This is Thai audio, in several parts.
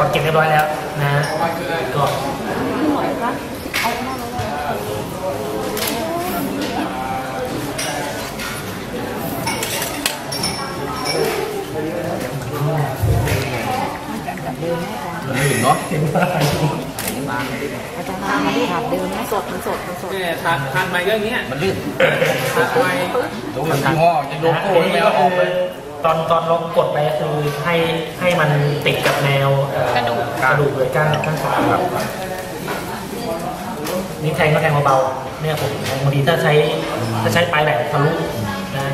กดเก็บเรียบร้อยแล้วนะก็พี่หมอยคะเอาหน้ามาเลยมันหนึ่งเนาะเห็นว่าอาจารย์ทำมาที่ถาดเดิมนะสดมันสดมันสดเนี่ยทานทานไปก็อย่างเงี้ยมันลื่นทานไปตรงมันยี่ห้อยังโลโก้ไม่เอาออกเลย ตอนตอนเรากดไปก็คือให้ให้มันติดกับแนวเอ่อกระดูก กระดูกเลยก้านก้านขาครับนี่แทงก็แทงเบาๆเนี่ยผมบางทีถ้าใช้ถ้าใช้ปลายแหลมทะลุนะ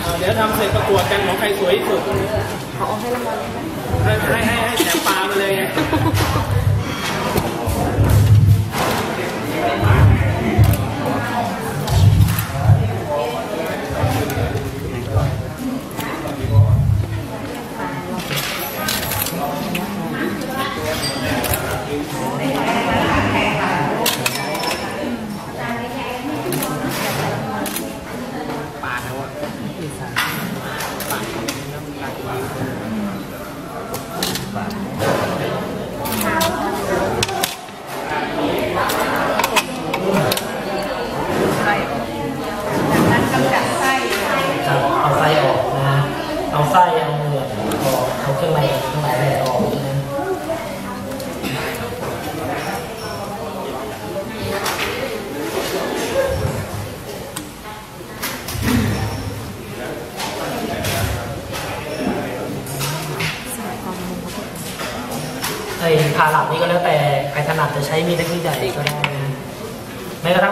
เอาเดี๋ยวทำเสร็จประกวดกันของใครสวยที่สุดเขาเอาให้รางวัลเลยไหมให้ให้ให้ให้แถมปลามาเลยไง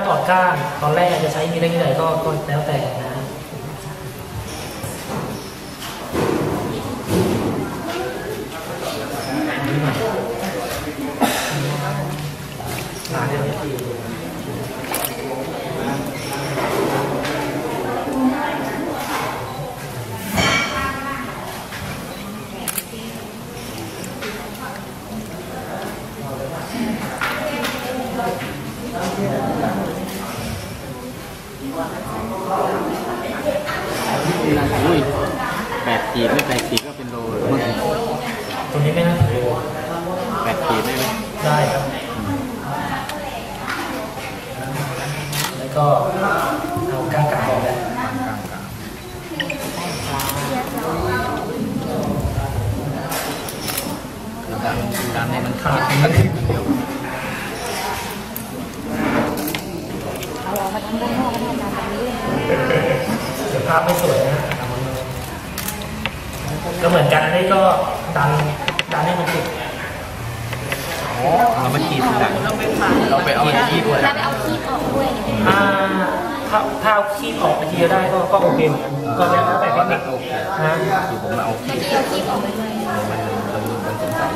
แม้กระทั่งตอดก้านตอนแรกจะใช้มีดเล็กมีดใหญ่ก็แล้วแต่นะ อุ้ยแปดขีดไม่แปดขีดก็เป็นโลเลยมั้งนี้ไม่น่าถือแปดขีดได้ไหมได้ครับ แล้วก็เอาก้างกลางออกแล้วดันดันให้มันขาดเอาอกมาทำด้นข้าจารย์ท เดี๋ยวภาพไม่สวยนะก็เหมือนกันอันนี้ก็ดันดันให้มันติดเรามาขีดทีหลังเราไปเอาขีดด้วยแล้วไปเอาขี้ออกด้วยอ่าถ้าถ้าเอาขี้ออกไปทีได้ก็ก็โอเคเหมือนกันก็แล้วแต่เทคนิคโอเคนะคือผมเอาขีดเอาขี้ออกไปเลยมันมันมันสงสัย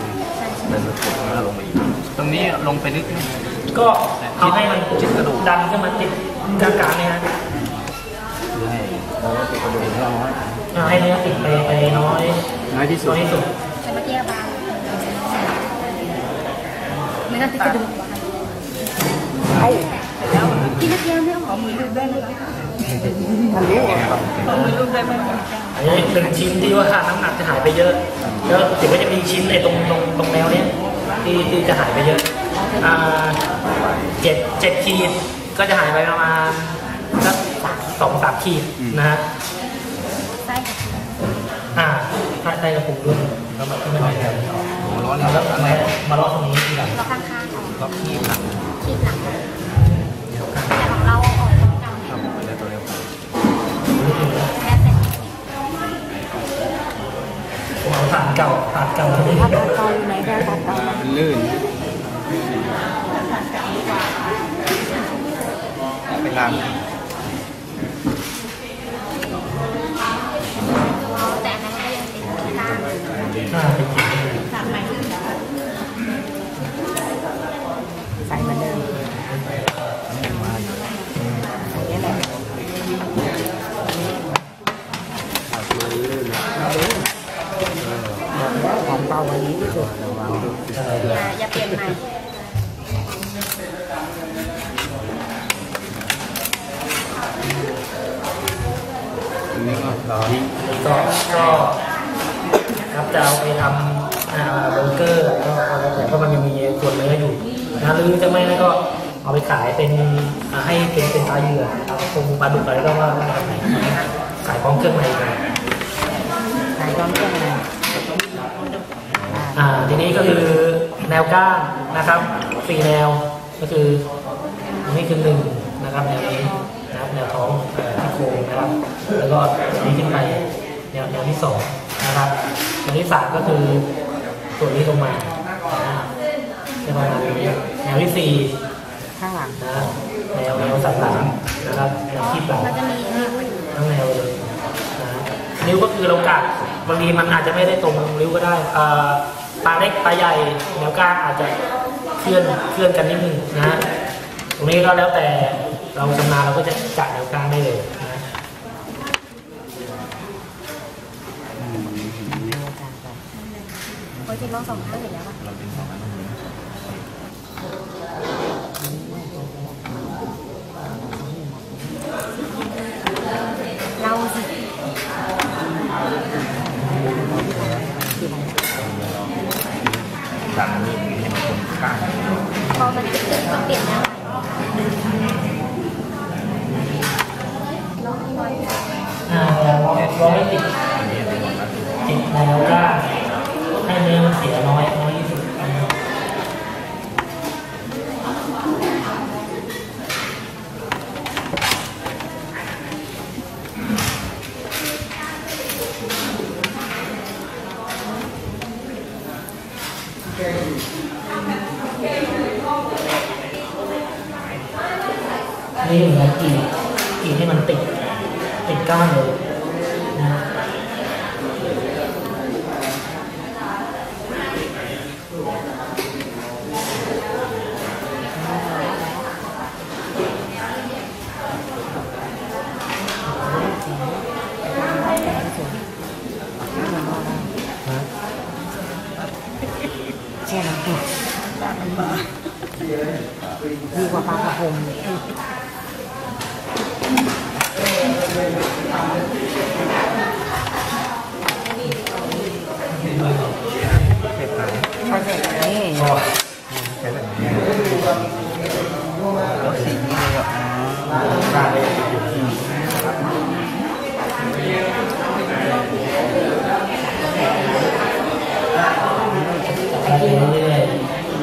มันมันกดแล้วลงมาอีกตรงนี้ลงไปลึกก็เอาให้มันจิตกระดันขึ้นมาติด กลางกลางๆเนี่ยนะคือให้เราก็ติดกระดูกน้อยเอาให้เนื้อติดไปไปน้อยน้อยที่สุน้ดอยที่สุดแต่เมื่อกี้บางไม่น่าติดกระดูกว่ะเอาที่เมื่อกี้ไม่เอามือลูบได้ไหมล่ะมันรู้ไงครับเอามือลูบได้ไหมอันนี้เป็นชิ้นที่ว่าน้ำหนักจะหายไปเยอะแล้วถึงว่าจะมีชิ้นไอ้ตรงตรงตรงแนวเนี้ยที่ที่จะหายไปเยอะอ่าเจ็ดเจ็ดขีด ก็จะหายไปประมาณสักสองสามขีดนะฮะไส้กับขี้อ่าถ้าได้กระปุกด้วยแล้วมันก็ไม่ได้แล้วหัวร้อนแล้แล้ววก็มามาเลาะตรงนี้ทีหลังเราข้างๆออกล็อกขีดหลังขี้หลังแต่ของเราเอาออกพร้อมกันครับไปเลยตัวเร็วแค่แต่ผมเอาฐานเก่าฐานเก่าที่ถ้าตัดเกาอยู่ไหนก็ตัดเกามันลื่นไปล้างแต่อันนั้นก็ยัง เป็นก้านอ่าเป็น ก็รอก็ก็ครับจะเอาไปทำเบอร์เกอร์ก็แล้วแต่เพราะมันยังมีส่วนเนื้ออยู่นะหรือจะไม่ก็เอาไปขายเป็นให้เป็นเป็นปลาเหยื่อครับคงปลาดุกอะไรก็ว่ากันไปขายพร้อมเครื่องในเลยขายพร้อมเครื่องอะไรอ่าทีนี้ก็คือแนวก้านนะครับสี่แนวก็คือนนี้คือหนึ่งนะครับแนวนี้นะครับแนวท้องที่โครงนะครับแล้วก็นี้ขึ้นไป แนวแนวที่สองนะครับแนวที่สามก็คือส่วนนี้ลงมานะครับจะประมาณนี้แนวที่สี่ข้างหลังนะแนวแนวสันหลังนะครับแนวคีบหลังมันจะมีนี่ทั้งแนวเลยนะนิ้วก็คือเรากัดบางทีมันอาจจะไม่ได้ตรงนิ้วก็ได้อ่าปลาเล็กปลาใหญ่แนวกลางอาจจะเคลื่อนเคลื่อนกันนิดนึงนะฮะตรงนี้ก็แล้วแต่เราชำนาญเราก็จะจัดแนวกลางได้เลย นะโอ้ยจะลองสองข้างอยู่แล้วอะ เราเป็นสองอันนั้น เราสิ สั่งนี่ให้มันคนกลาง พอมันติดมันเปลี่ยนแล้วลองให้น้อย อ่าเราเราไม่ติด อันนี้เป็นของรัฐ ติดแนวกลางให้เนื้อมันเสียน้อยน้อยที่สุดนะครับ นี่เหมือนกรีดกรีดให้มันติดติดก้านเลยนะแช่น้ำผึ้งดีกว่าปลากระพง เลยอยู่ที่ไปเลย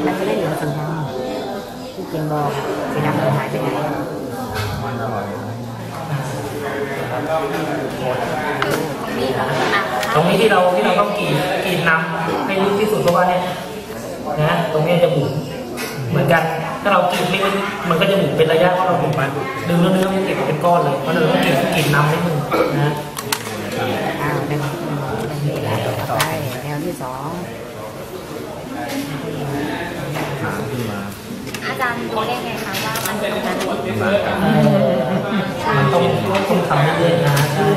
มันจะได้เหลืองสีดำที่กินบอกสีดำมันหายไปไหนมันอร่อยตรงนี้ที่เราที่เราต้องกรีดกรีดนำให้ลึกที่สุดเพราะว่าเนี่ยนะตรงนี้จะบุ๋มเหมือนกัน ถ้าเรากรีดไม่ลึกมันก็จะบุ๋มเป็นระยะเพราะเราบุ๋มาดึงแล้วเนื้อมันจะติดเป็นก้อนเลยเพราะเราต้องกรีดกรีดนำนิดนึงนะอ้าวดึงดึงแล้วต่อไปแนวที่สองหาขึ้นมาอาจารย์รู้ได้ไงคะว่ามันตรงนั้นมาเออมันต้องต้องทำเรื่อยๆนะใช่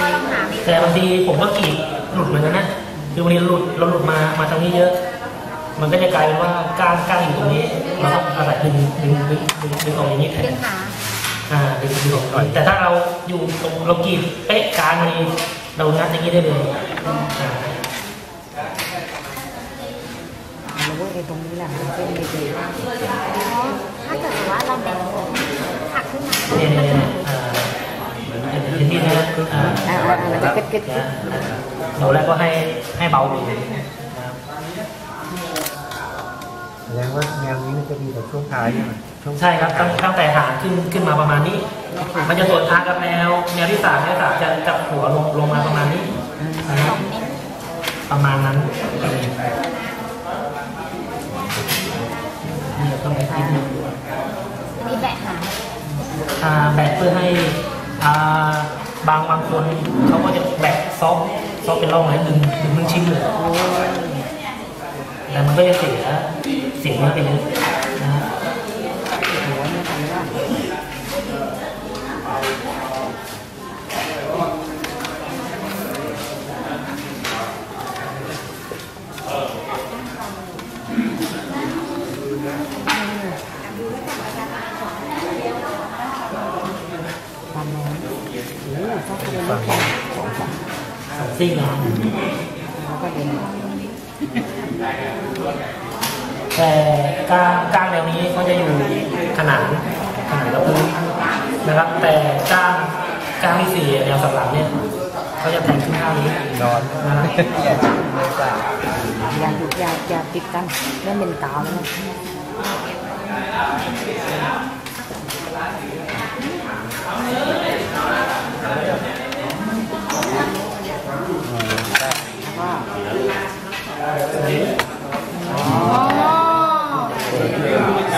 ก็ลองหาแต่บางทีผมก็กรีดหลุดเหมือนกันนะคือบางทีหลุดเราหลุดมามาทางนี้เยอะ มันก็จะกลายเป็นว่าก้างก้างอยู่ตรงนี้เราต้องอาศัยดึงดึงดึงดึงดึงออกอย่างนี้แทดึนงหาอ่าดึงดึงออกหน่อยแต่ถ้าเราอยู่ตรงเรากรีดเป๊ะกลางนี้เรางัดอย่างนี้ได้เลยอ่ารู้ว่าไอ้ตรงนี้แหละมันเป็นดีถ้าเกิดว่าเราแบ่งหักขึ้นมาเนี่ยเนี่ยเนี่ยอ่าเห็นที่นะอ่าอ่าอ่ามันจะกึดกึดกึดเดี๋ยวแรกก็ให้ให้เบาลงนะครับ แสดงว่าแนวนี้มันจะดีกว่าช่วงท้ายใช่ไหมช่วงใช่ครับตั้งตั้งแต่หางขึ้นขึ้นมาประมาณนี้ มันจะสวนทางกับแนวแนวที่สามแนวที่สามจะจับหัวลงลงมาประมาณนี้นะครับประมาณนั้นนี่เราต้องไปคิดดูมีแบะหาอ่าแบกเพื่อให้อ่าบางบางคนเขาก็จะแบกซอฟซอฟเป็นร่องไว้ดึงดึงทั้งชิ้นเลยแต่มันก็จะเสีย เสียเนื้อไปเยอะนะฮะหัวเนี่ยทำว่าความร้อนโอ้โหชอบทะเลฟัลูงกแข็งสองฝั่งสซีกล้างแล้วก็เดิน แต่ก้างก้างแนวนี้เขาจะอยู่ขนานขนานกับพื้นนะครับ แต่ก้างก้างที่สี่แนวสันหลังเนี่ยเขาจะแทงขึ้นข้างนี้นอนนะครับอย่าจิ้มเลยจ้ะอย่าอย่าอย่าติดกันไม่เป็นกาวแล้วนะว่า อ๋อ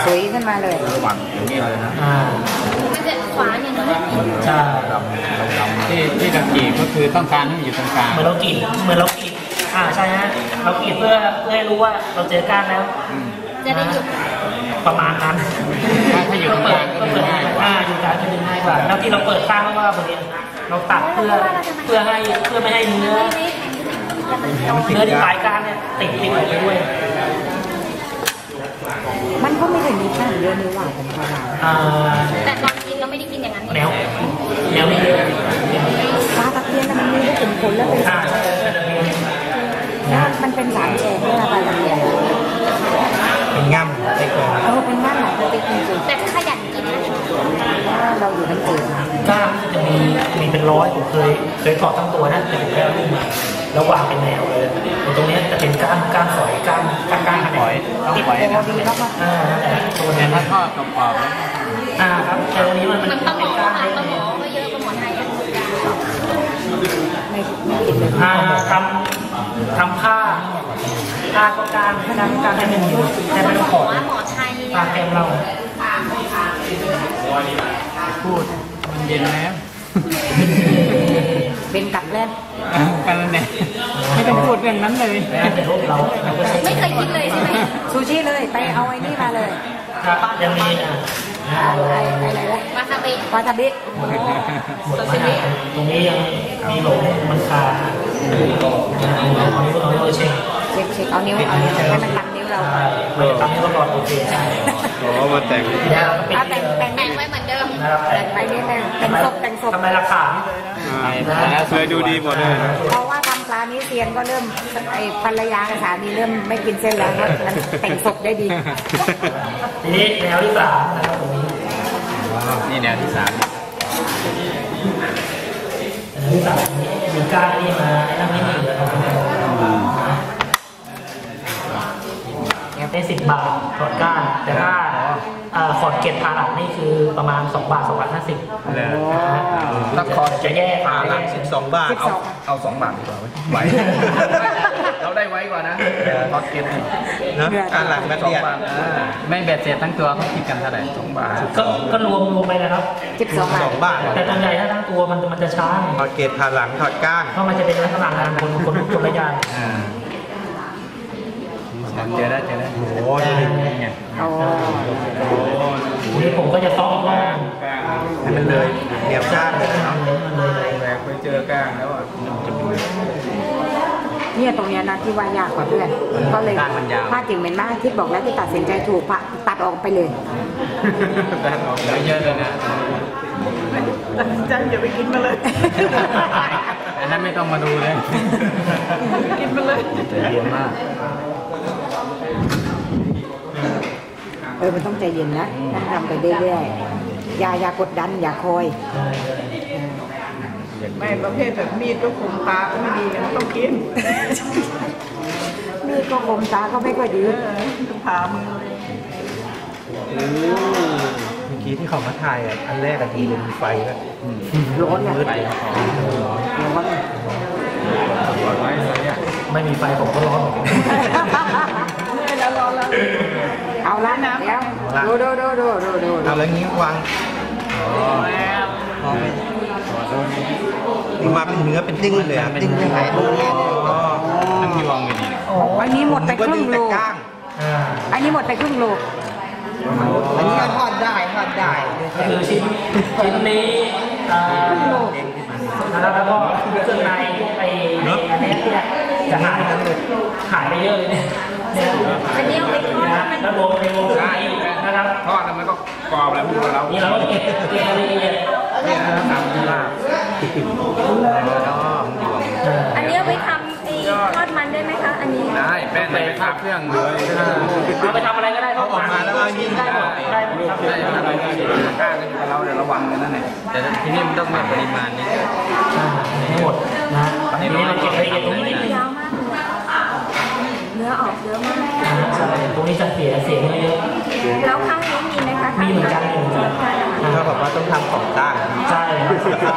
สว ยขึ้นมาเลยหวังอย่างนี้เลยนะอ่ามันจะขวาเนี่ยมันไม่ติดใช่ดำเราดำที่ที่ตะกี้ก็คือต้องการให้มันอยู่ตรงกลางเหมือนเรากรีดเหมือนเรากรีดอ่าใช่ฮะเรากรีดเพื่อเพื่อให้รู้ว่าเราเจอก้านแล้วจะได้หยุดประมาณนั้นถ้าถ้าอยู่ตรงกลางก็เปิดง่ายอ่าอยู่กลางจะดึงง่ายกว่าแล้วที่เราเปิดข้างเพราะว่าบางทีเราตัดเพื่อเพื่อให้เพื่อไม่ให้เนื้อเนื้อที่ปลายก้านเนี่ยติดติดไปด้วย มันก็ไม่ได้มีข้างเดียวนี่หว่าผมประมาณอ่าแต่ตอนกินเราไม่ได้กินอย่างนั้นแนวแนวนี้เยอะปลาตะเพียนน่ะมันมีได้เป็นผลแล้วเป็นอ่าสารแล้วมันเป็นสารแก่ด้วยนะปลาตะเพียนเป็นง่ำไอ้ก่อนเออเป็นบ้านหลังสติ๊กจริงแต่ขยันกินนะๆเราอยู่น้ำจืดมาก้านจะมีมีเป็นร้อยผมเคยเคยถอดทั้งตัวนะแต่ผมแค่เอาลูกมา แล้ววางเป็นแนวเลยตรงนี้จะเป็นก้านก้านฝอยก้านก้านก้านขปล่อยติดปล่อยโอนะดีแล้วก็อ่านั่นแหละตัวนี้ถ้าทอดกรอบๆแล้วอ่าครับแต่ตรงนี้มันเหมัมือนนปลาหมเป็อนก้านค่ะได้ปลาหมอก็เยอะปลาหมอไทยอะไม่ไม่ติดเลยอ่าทำทำผ้าผ้าก็การการการให้เป็นให้ปเป็ลานหมขอดหมอไทยปลาเนี่ยแกมเราพูดมันเย็นแล้ว กกันแล้วเนี่ยไม่ต้องพูดเรื่องนั้นเลยแม้แต่รูปเราเราก็ใช้ไม่เคยกินเลยใช่ไหมซูชิเลยไปเอาไอ้นี่มาเลยครับยังมีอะอ่าไอ้ไอ้อะไรวะวาซาบิวาซาบิหมดมากตรงนี้ยังมีหลงมันขาดเอานิ้วเอานิ้วเช็คเช็คเช็คเอานิ้วเอานิ้วให้มันตัดนิ้วเราใช่มันจะทำให้เราก่อนโอเคใช่โอ้มาแต่งแล้วก็ปิดเอาแต่งแต่งแต่งไว้เหมือนเดิม นะครับแต่งไปนิดนึงแต่งศพแต่งศพทำลายหลักฐานเลยดูดีหมดเลย เพราะว่าทำปลานี้เซียนก็เริ่มไอ้ภรรยากับสามีเริ่มไม่กินเส้นแล้วเพราะมันแต่งศพได้ดีทีนี้แนวที่สามนะครับตรงนี้นี่แนวที่สามแนวที่สามมีก้านนี่มานั่งนี่นี่เลยครับได้สิบบาทขอดก้านแต่ถ้า เอ่อขอดเกล็ดพาหลังนี่คือประมาณสองบาทสองบาทห้าสิบเลยถ้าคอจะแยกพาหลังสิบสองบาท เอา12เอาสองบาทดีกว่าไหวเราได้ไว้กว่านะทอดเก็ตนะการหลังแบบเนี้ยไม่เบ็ดเสร็จทั้งตัวเขาคิดกันเท่าไหร่สองบาทก็ก็รวมรวมไปนะครับสิบสองบาสทองบาท แต่ตรงใหญ่ถ้าทั้งตัวมันมันจะช้าทอดเกตพาหลังทอดก้างเพราะมันจะเป็นลักษณะงานคนคนคนละอย่างอ่า เจอแล้วเจอแล้วโอ้โหดูดิไงเอานี่ผมก็จะต้องล่องให้มันเลยเหนียวก้างเลยเนาะมันเลยเลยแหวกไปเจอกลางแล้วอะจะเป็นเนี่ยตรงเนี้ยนะที่ว่ายากกว่าเพื่อนก็เลยถ้าจริงเป็นมากที่บอกแล้วที่ตัดสินใจถูกปะตัดออกไปเลยด้านออกเหลือเยอะเลยนะจันอย่าไปกินมาเลยอันนั้นไม่ต้องมาดูเลยกินมาเลยใจเย็นมาก เออมันต้องใจเย็นนะต้องทำไปเรื่อยๆอย่าอย่ากดดัน อย่าคอยไม่ประเภทแบบมีดก็คมตาก็ไม่ดีกันต้องกินนี่ก็คมตาก็ไม่ค่อยดีเออผ่ามือเลยเมื่อกี้ที่เขามาถ่ายอะอันแรกอะทีเป็นไฟแล้วร้อนเนี่ยมืดไปเลยครับร้อนไม่มีไฟผมก็ร้อนเหมือนกันแล้วรอแล้ว เอาละเดี๋ยวดูดูดูดูดูดูเอาแล้วงี้วางแล้วอ๋อมันมาเป็นเนื้อเป็นติ้งเลยอะติ้งยังไงตรงนี้อ๋อน้ำยวงอยู่นี่อันนี้หมดไปก็ครึ่ดีงโลแต่ก้างอ่าอันนี้หมดไปครึ่งโลอันนี้ก็ทอดได้ทอดได้ก็คือชิ้นชิ้นนี้อ่านะครับแล้วก็เครื่องในไอ้อันนี้เนี่ย จะหายหายไปเยอะเลยเนี่ยเนี่ยอันนี้เอาไปทอดนะแล้วรวมในวงนี้นะครับทอดแล้วมันก็กรอบแล้วพวกเรานี่เราก็เก็บเก็บรายละเอียดเนี่ยนะครับตามที่ลาบแล้วก็มันอยู่เอ ได้แป้นไปไปภาขัพบเครื่องเลยเอาไปทำอะไรก็ได้เขาออกมาแล้วก็ยิงได้หมดได้หมดครับได้อะไรได้กล้ากันอยู่กับเราเดี๋ยวระวังกันนั่นแหละแต่ทีนี้มันต้องมีปริมาณนี้อ่าทั้งหมดนะทีนี้เราเก็บรายละเอียดตรงนี้นิดนึงยาวมากเลยเนื้อออกเยอะมากอ่าใช่ตรงนี้จะเสียเสียเยอะเยอะแล้วข้างนี้มีไหมคะมีเหมือนกันมีเหมือนกันอ่าเขาบอกว่าต้องทำของต้านใช่ครับ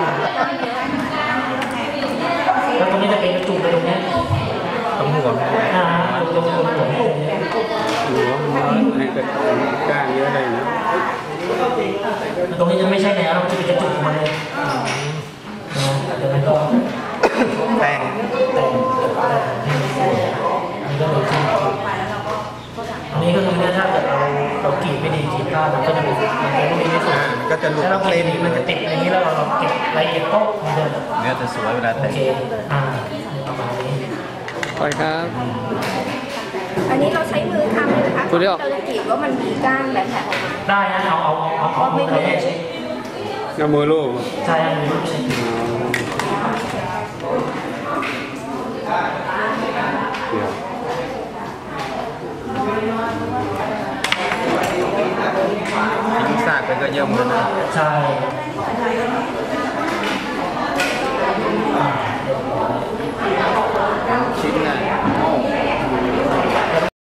แล้วตรงนี้จะเป็นกระจุกไปตรงเนี้ย ต้องห่วงอ่าตรงตรงตรงตรงนี้หัวมันให้เป็นก้างเยอะเลยนะตรงนี้จะไม่ใช่แนวมันจะเป็นกระจุกมาเลยนะเดี๋ยวมันก็แป้งอันนี้ก็เลยที่อันนี้ก็คือถ้าเกิดเราเรากรีดไม่ดีกรีดพลาดมันก็จะมีมันจะไม่ได้สุดก็จะหลุดถ้าเรากรีเล่ดนมันจะติดอย่างนี้แล้วเราเก็บละเอียดโต๊ะเหมือนเดิมเนื้อจะสวยเวลาแต่งโอเคอ่า ปล่อยครับ อันนี้เราใช้มือทำเลยนะคะคุณได้ออก เราจะกรีดว่ามันมีก้านแบบไหนออกมาได้นะเอาเอาเอาเอาเอามือเราเนี่ยใช้เอามือลูกใช่เอามือใช้ทิ้งซากไปก็เยี่ยมเลยนะใช่ chín này.